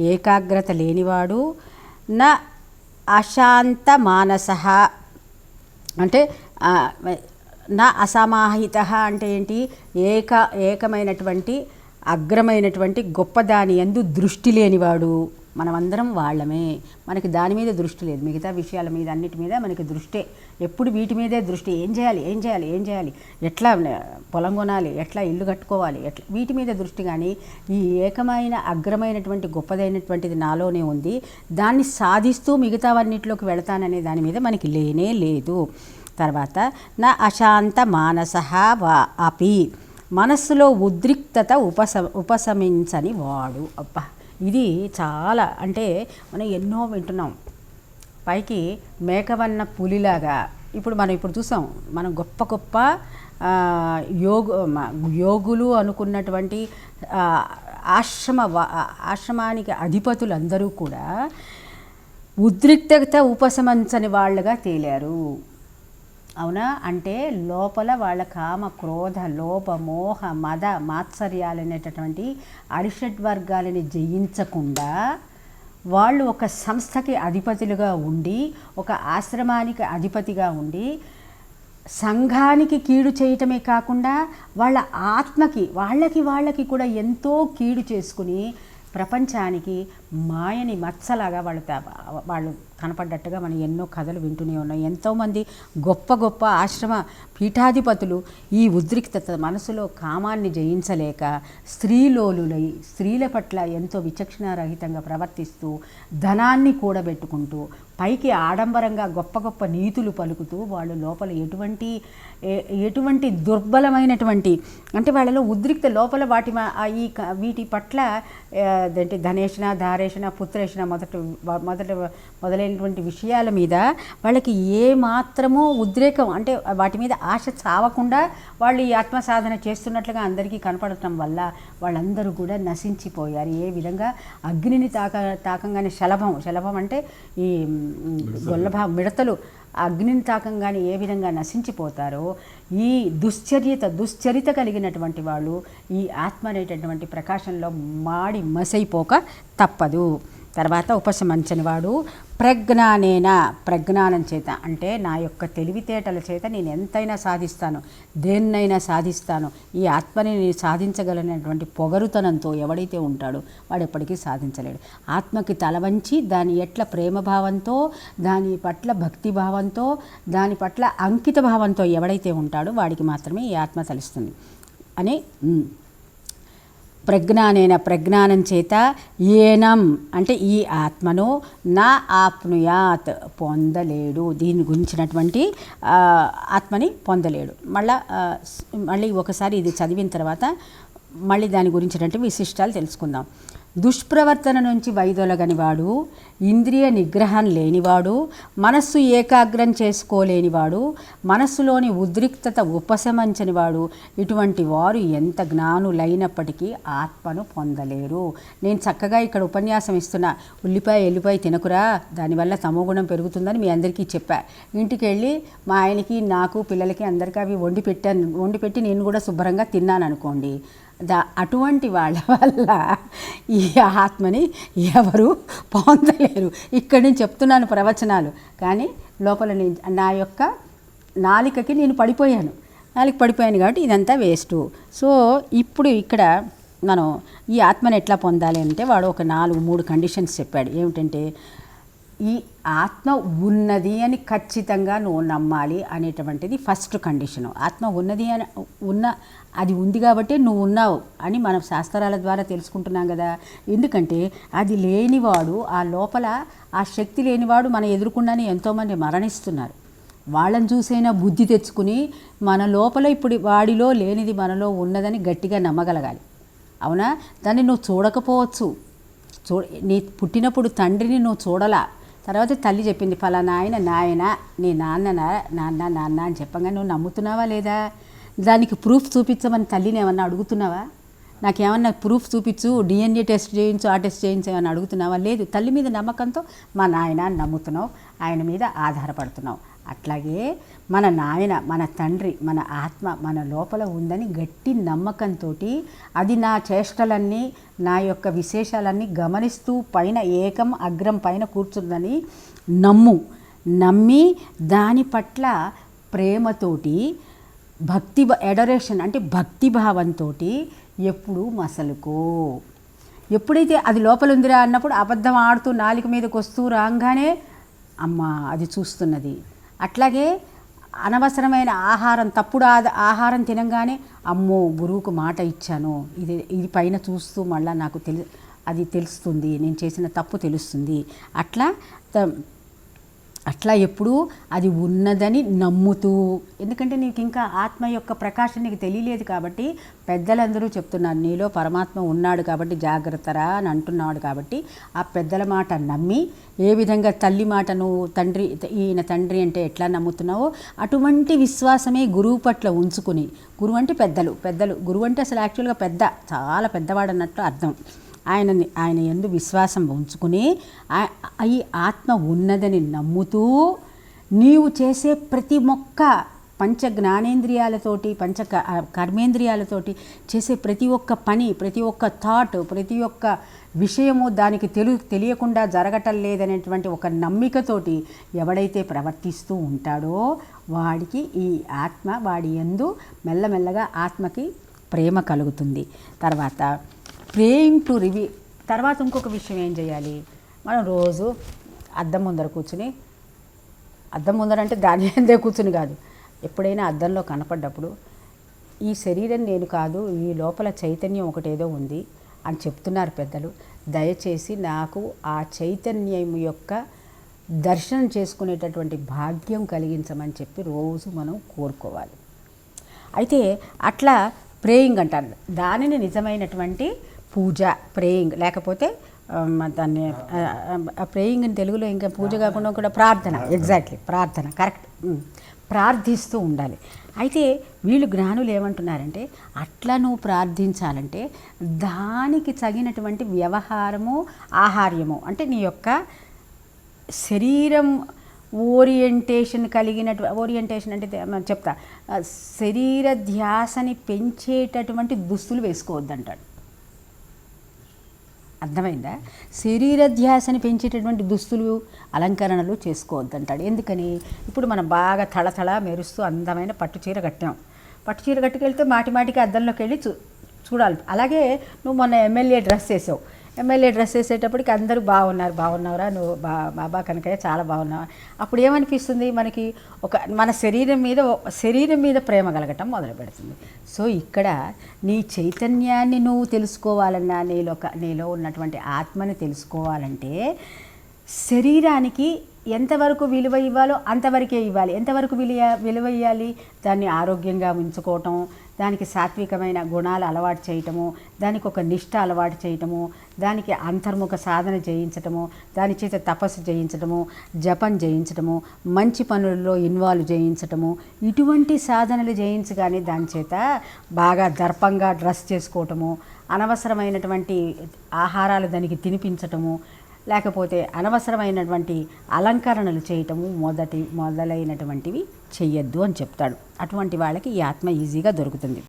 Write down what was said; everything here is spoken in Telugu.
ఏకాగ్రత లేనివాడు నా అశాంత మానస అంటే నా అసమాహిత అంటే ఏంటి? ఏక ఏకమైనటువంటి అగ్రమైనటువంటి గొప్పదాని ఎందు దృష్టి లేనివాడు. మనమందరం వాళ్ళమే. మనకి దాని మీద దృష్టి లేదు. మిగతా విషయాల మీద అన్నిటి మీద మనకి దృష్టే. ఎప్పుడు వీటి మీదే దృష్టి. ఏం చేయాలి? ఏం చేయాలి? ఏం చేయాలి? ఎట్లా పొలం కొనాలి? ఎట్లా ఇల్లు కట్టుకోవాలి? ఎట్లా? వీటి మీద దృష్టి కానీ ఈ ఏకమైన అగ్రమైనటువంటి గొప్పదైనటువంటిది నాలోనే ఉంది. దాన్ని సాధిస్తూ మిగతావన్నిటిలోకి వెళతాననే దాని మీద మనకి లేనే లేదు. తర్వాత నా అశాంత మానస వా అపి. మనస్సులో ఉద్రిక్తత ఉపశ ఉపశమించని వాడు. అబ్బా! ఇది చాలా అంటే మనం ఎన్నో వింటున్నాం. పైకి మేకవన్న పులిలాగా. ఇప్పుడు మనం ఇప్పుడు చూసాం మనం గొప్ప గొప్ప యోగ యోగు యోగులు అనుకున్నటువంటి ఆశ్రమ ఆశ్రమానికి ఆశ్రమానికి అధిపతులందరూ కూడా ఉద్రిక్తత ఉపశమించని వాళ్ళుగా తేలారు. అవునా? అంటే లోపల వాళ్ళ కామ క్రోధ లోప మోహ మద మాత్సర్యాలనేటటువంటి అరిషడ్ వర్గాలని జయించకుండా వాళ్ళు ఒక సంస్థకి అధిపతులుగా ఉండి ఒక ఆశ్రమానికి అధిపతిగా ఉండి సంఘానికి కీడు చేయటమే కాకుండా వాళ్ళ ఆత్మకి వాళ్ళకి వాళ్ళకి కూడా ఎంతో కీడు చేసుకుని ప్రపంచానికి మాయని మచ్చలాగా వాళ్ళు వాళ్ళు కనపడ్డట్టుగా మనం ఎన్నో కథలు వింటూనే ఉన్నాం. ఎంతోమంది గొప్ప గొప్ప ఆశ్రమ పీఠాధిపతులు ఈ ఉద్రిక్తత మనసులో కామాన్ని జయించలేక స్త్రీలోలులై స్త్రీల పట్ల ఎంతో విచక్షణారహితంగా ప్రవర్తిస్తూ ధనాన్ని కూడబెట్టుకుంటూ పైకి ఆడంబరంగా గొప్ప గొప్ప నీతులు పలుకుతూ వాళ్ళు లోపల ఎటువంటి ఎటువంటి దుర్బలమైనటువంటి అంటే వాళ్ళలో ఉద్రిక్త లోపల వాటి ఈ వీటి పట్ల ఆ, అదేంటి ధనేషణ ధారేషణ పుత్రేషణ మొదట మొదట మొదలైనటువంటి విషయాల మీద వాళ్ళకి ఏ మాత్రమూ ఉద్రేకం అంటే వాటి మీద ఆశ చావకుండా వాళ్ళు ఈ ఆత్మ సాధన చేస్తున్నట్లుగా అందరికీ కనపడటం వల్ల వాళ్ళందరూ కూడా నశించిపోయారు. ఏ విధంగా? అగ్నిని తాక తాకంగానే శలభం. శలభం అంటే ఈ గొల్లభ మిడతలు. అగ్నిని తాకంగానే ఏ విధంగా నశించిపోతారో ఈ దుశ్చర్యత దుశ్చరిత కలిగినటువంటి వాళ్ళు ఈ ఆత్మ అనేటటువంటి ప్రకాశంలో మాడి మసైపోక తప్పదు. తర్వాత ఉపశమించని వాడు ప్రజ్ఞానేన ప్రజ్ఞానం చేత. అంటే నా యొక్క తెలివితేటల చేత నేను ఎంతైనా సాధిస్తాను దేన్నైనా సాధిస్తాను. ఈ ఆత్మని నేను సాధించగలనటువంటి పొగరుతనంతో ఎవడైతే ఉంటాడో వాడు ఎప్పటికీ సాధించలేడు. ఆత్మకి తల వంచి దాని ఎట్ల ప్రేమభావంతో దాని పట్ల భక్తి భావంతో దాని పట్ల అంకిత భావంతో ఎవడైతే ఉంటాడో వాడికి మాత్రమే ఈ ఆత్మ తలుస్తుంది. అని ప్రజ్ఞానైన ప్రజ్ఞానం చేత ఏనం అంటే ఈ ఆత్మను నా ఆప్నుయాత్ పొందలేడు. దీని గురించినటువంటి ఆత్మని పొందలేడు. మళ్ళా మళ్ళీ ఒకసారి ఇది చదివిన తర్వాత మళ్ళీ దాని గురించినటువంటి విశిష్టాలు తెలుసుకుందాం. దుష్ప్రవర్తన నుంచి వైదొలగనివాడు ఇంద్రియ నిగ్రహం లేనివాడు మనస్సు ఏకాగ్రం చేసుకోలేనివాడు మనస్సులోని ఉద్రిక్తత ఉపశమించనివాడు. ఇటువంటి వారు ఎంత జ్ఞానులైనప్పటికీ ఆత్మను పొందలేరు. నేను చక్కగా ఇక్కడ ఉపన్యాసం ఇస్తున్నా. ఉల్లిపాయ ఎల్లిపాయ తినకురా దానివల్ల తమోగుణం పెరుగుతుందని మీ అందరికీ చెప్పా. ఇంటికి వెళ్ళి మా ఆయనకి నాకు పిల్లలకి అందరికీ అవి వండి పెట్టాను. వండి పెట్టి నేను కూడా శుభ్రంగా తిన్నాను అనుకోండి దా అటువంటి వాళ్ళ వల్ల ఈ ఆత్మని ఎవరు పొందలేరు. ఇక్కడ నుంచి చెప్తున్నాను ప్రవచనాలు. కానీ లోపల నేను నా యొక్క నాలికకి నేను పడిపోయాను. నాలిక పడిపోయాను కాబట్టి ఇదంతా వేస్ట్. సో ఇప్పుడు ఇక్కడ మనం ఈ ఆత్మని ఎట్లా పొందాలి అంటే వాడు ఒక నాలుగు మూడు కండిషన్స్ చెప్పాడు. ఏమిటంటే ఈ ఆత్మ ఉన్నది అని ఖచ్చితంగా నువ్వు నమ్మాలి అనేటువంటిది ఫస్ట్ కండిషను ఆత్మ ఉన్నది అని ఉన్న అది ఉంది కాబట్టి నువ్వు ఉన్నావు అని మనం శాస్త్రాల ద్వారా తెలుసుకుంటున్నాం కదా. ఎందుకంటే అది లేనివాడు ఆ లోపల ఆ శక్తి లేనివాడు మన ఎదురుకుండానే ఎంతోమంది మరణిస్తున్నారు. వాళ్ళని చూసైనా బుద్ధి తెచ్చుకుని మన లోపల ఇప్పుడు వాడిలో లేనిది మనలో ఉన్నదని గట్టిగా నమ్మగలగాలి. అవునా? దాన్ని నువ్వు చూడకపోవచ్చు. చూ నీ పుట్టినప్పుడు తండ్రిని నువ్వు చూడలా. తర్వాత తల్లి చెప్పింది ఫలానా ఆయన నాయన నీ నాన్న నాన్న నాన్న అని చెప్పంగా నువ్వు నమ్ముతున్నావా లేదా? దానికి ప్రూఫ్ చూపించమని తల్లిని ఏమన్నా అడుగుతున్నావా? నాకేమన్నా ప్రూఫ్ చూపించు డిఎన్ఏ టెస్ట్ చేయించు ఆ టెస్ట్ చేయించు ఏమన్నా అడుగుతున్నావా? లేదు తల్లి మీద నమ్మకంతో మా నాయన నమ్ముతున్నావు ఆయన మీద ఆధారపడుతున్నావు. అట్లాగే మన నాయన మన తండ్రి మన ఆత్మ మన లోపల ఉందని గట్టి నమ్మకంతో అది నా చేష్టలన్నీ నా యొక్క విశేషాలన్నీ గమనిస్తూ పైన ఏకం అగ్రం పైన కూర్చుందని నమ్ము. నమ్మి దాని పట్ల ప్రేమతోటి భక్తి ఎడరేషన్ అంటే భక్తి భావంతో ఎప్పుడూ మసలుకో. ఎప్పుడైతే అది లోపల ఉందిరా అన్నప్పుడు అబద్ధం ఆడుతూ నాలుక మీదకి వస్తూ రాగానే అమ్మ అది చూస్తున్నది. అట్లాగే అనవసరమైన ఆహారం తప్పుడు ఆహారం తినంగానే అమ్మో గురువుకు మాట ఇచ్చాను. ఇది ఇది పైన చూస్తూ మళ్ళీ నాకు తెలి అది తెలుస్తుంది. నేను చేసిన తప్పు తెలుస్తుంది. అట్లా త- అట్లా ఎప్పుడూ అది ఉన్నదని నమ్ముతూ ఎందుకంటే నీకు ఇంకా ఆత్మ యొక్క ప్రకాశం నీకు తెలియలేదు కాబట్టి పెద్దలందరూ చెప్తున్నారు నీలో పరమాత్మ ఉన్నాడు కాబట్టి జాగ్రత్తరా అని అంటున్నాడు కాబట్టి ఆ పెద్దల మాట నమ్మి ఏ విధంగా తల్లి మాటను తండ్రి ఈయన తండ్రి అంటే ఎట్లా నమ్ముతున్నావో అటువంటి విశ్వాసమే గురువు పట్ల ఉంచుకుని గురువు అంటే పెద్దలు పెద్దలు గురువు అంటే అసలు యాక్చువల్గా పెద్ద చాలా పెద్దవాడు అన్నట్టు అర్థం. ఆయనని ఆయన ఎందు విశ్వాసం ఉంచుకుని ఆ- ఈ ఆత్మ ఉన్నదని నమ్ముతూ నీవు చేసే ప్రతి మొక్క పంచ జ్ఞానేంద్రియాలతోటి పంచ క- కర్మేంద్రియాలతోటి చేసే ప్రతి ఒక్క పని ప్రతి ఒక్క థాట్ ప్రతి ఒక్క విషయము దానికి తెలు తెలియకుండా జరగటం లేదనేటువంటి ఒక నమ్మికతోటి ఎవడైతే ప్రవర్తిస్తూ ఉంటాడో వాడికి ఈ ఆత్మ వాడి ఎందు మెల్లమెల్లగా ఆత్మకి ప్రేమ కలుగుతుంది. తర్వాత ప్రేయింగ్ టు రివీ. తర్వాత ఇంకొక విషయం ఏం చేయాలి? మనం రోజు అద్దం ముందర కూర్చుని అద్దం ముందర అంటే దాని అందే కూర్చుని కాదు. ఎప్పుడైనా అద్దంలో కనపడ్డప్పుడు ఈ శరీరం నేను కాదు ఈ లోపల చైతన్యం ఒకటేదో ఉంది అని చెప్తున్నారు పెద్దలు. దయచేసి నాకు ఆ చైతన్యం యొక్క దర్శనం చేసుకునేటటువంటి భాగ్యం కలిగించమని చెప్పి రోజు మనం కోరుకోవాలి. అయితే అట్లా ప్రేయింగ్ అంటారు. దానిని నిజమైనటువంటి పూజ ప్రేయింగ్ లేకపోతే దాన్ని ప్రేయింగ్ అని తెలుగులో ఇంకా పూజ కాకుండా కూడా ప్రార్థన. ఎగ్జాక్ట్లీ ప్రార్థన. కరెక్ట్. ప్రార్థిస్తూ ఉండాలి. అయితే వీళ్ళు జ్ఞానులు ఏమంటున్నారంటే అట్లా నువ్వు ప్రార్థించాలంటే దానికి తగినటువంటి వ్యవహారము ఆహార్యము అంటే నీ యొక్క శరీరం ఓరియంటేషన్ కలిగినటు ఓరియంటేషన్ అంటే చెప్తా. శరీర ధ్యాసని పెంచేటటువంటి దుస్తులు వేసుకోవద్దంటాడు. అర్థమైందా? శరీర ధ్యాసని పెంచేటటువంటి దుస్తులు అలంకరణలు చేసుకోవద్దంటాడు. ఎందుకని? ఇప్పుడు మనం బాగా తళతళ మెరుస్తూ అందమైన పట్టు చీర కట్టాం. పట్టు చీర కట్టుకెళ్తే మాటి మాటికి అద్దంలోకి వెళ్ళి చూ చూడాలి. అలాగే నువ్వు మొన్న ఎమ్మెల్యే డ్రెస్ వేసావు. ఎమ్మెల్యే డ్రెస్ వేసేటప్పటికి అందరూ బాగున్నారు. బాగున్నావురా నువ్వు బా బాబా కనుకయ్య చాలా బాగున్నావు? అప్పుడు ఏమనిపిస్తుంది? మనకి ఒక మన శరీరం మీద శరీరం మీద ప్రేమ కలగటం మొదలు పెడుతుంది. సో ఇక్కడ నీ చైతన్యాన్ని నువ్వు తెలుసుకోవాలన్నా నీలో నీలో ఉన్నటువంటి ఆత్మని తెలుసుకోవాలంటే శరీరానికి ఎంతవరకు విలువ ఇవ్వాలో అంతవరకే ఇవ్వాలి. ఎంతవరకు విలువ విలువ ఇవ్వాలి దాన్ని ఆరోగ్యంగా ఉంచుకోవటం దానికి సాత్వికమైన గుణాలు అలవాటు చేయటము దానికి ఒక నిష్ట అలవాటు చేయటము దానికి అంతర్ముఖ సాధన చేయించటము దాని చేత తపస్సు చేయించటము జపం చేయించటము మంచి పనుల్లో ఇన్వాల్వ్ చేయించటము ఇటువంటి సాధనలు చేయించగానే దాని చేత బాగా దర్పంగా డ్రెస్ చేసుకోవటము అనవసరమైనటువంటి ఆహారాలు దానికి తినిపించటము లేకపోతే అనవసరమైనటువంటి అలంకరణలు చేయటము మొదటి మొదలైనటువంటివి చెయ్యొద్దు అని చెప్తాడు. అటువంటి వాళ్ళకి ఈ ఆత్మ ఈజీగా దొరుకుతుంది.